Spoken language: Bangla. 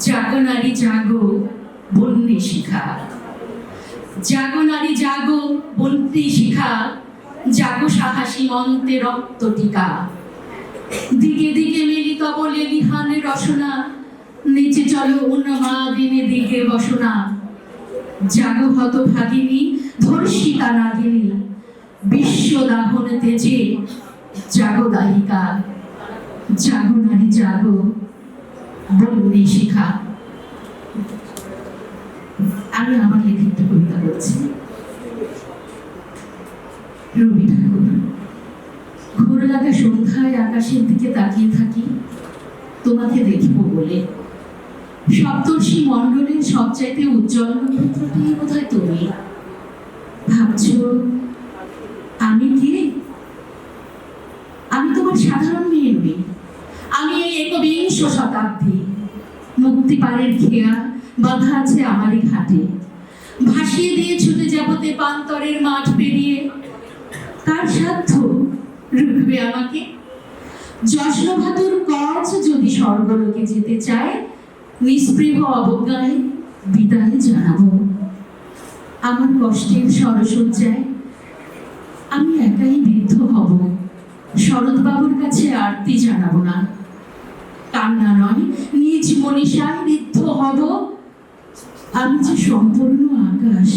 জাগো নারী, জাগো বন্যে শিখা। জাগো নারী, জাগো বন্যে শিখা। জাগো সাহসী মন্ত্রে রক্ত টিকা। দিকে দিকে মিলিত বলে লিহানের রসনা। নিচে চলো উন্মাদিনী দিকে বসনা। জাগো হত ভাগিনী ধর্ষিতা নাগিনী বিশ্ব দাহন তেজে জাগো দাহিকা। জাগো নারী, জাগো। বন্যে শিখা। আমি আমার লিখিত কবিতা বলছি। রবি ঠাকুর, ঘোর লাগা সন্ধ্যায় আকাশের দিকে তাকিয়ে থাকি, তোমাকে দেখিব বলে। সপ্তর্ষি মণ্ডলের সবচাইতে উজ্জ্বল নক্ষত্রটি বোধ তুমি। ভাবছ, আমি কে? আমি এই একবিংশ শতাব্দী। মুক্তিপাড়ের খেয়া বাধা আছে আমারই ঘাটে। ভাসিয়ে দিয়ে ছুটে যাবতে পান্তরের মাঠ পেরিয়ে। তার সাধ্য রুখবে আমাকে? যশ্নভাতুর কচ যদি স্বর্গলোকে যেতে চায়, নিস্পৃহ অবজ্ঞায় বিদায় জানাব। আমার কষ্টের সরসজ্জায় আমি একাই বৃদ্ধ হব। শরৎবাবুর কাছে আরতি জানাব না। মনীষায় ঋদ্ধ হব। আমি যে সম্পূর্ণ আকাশ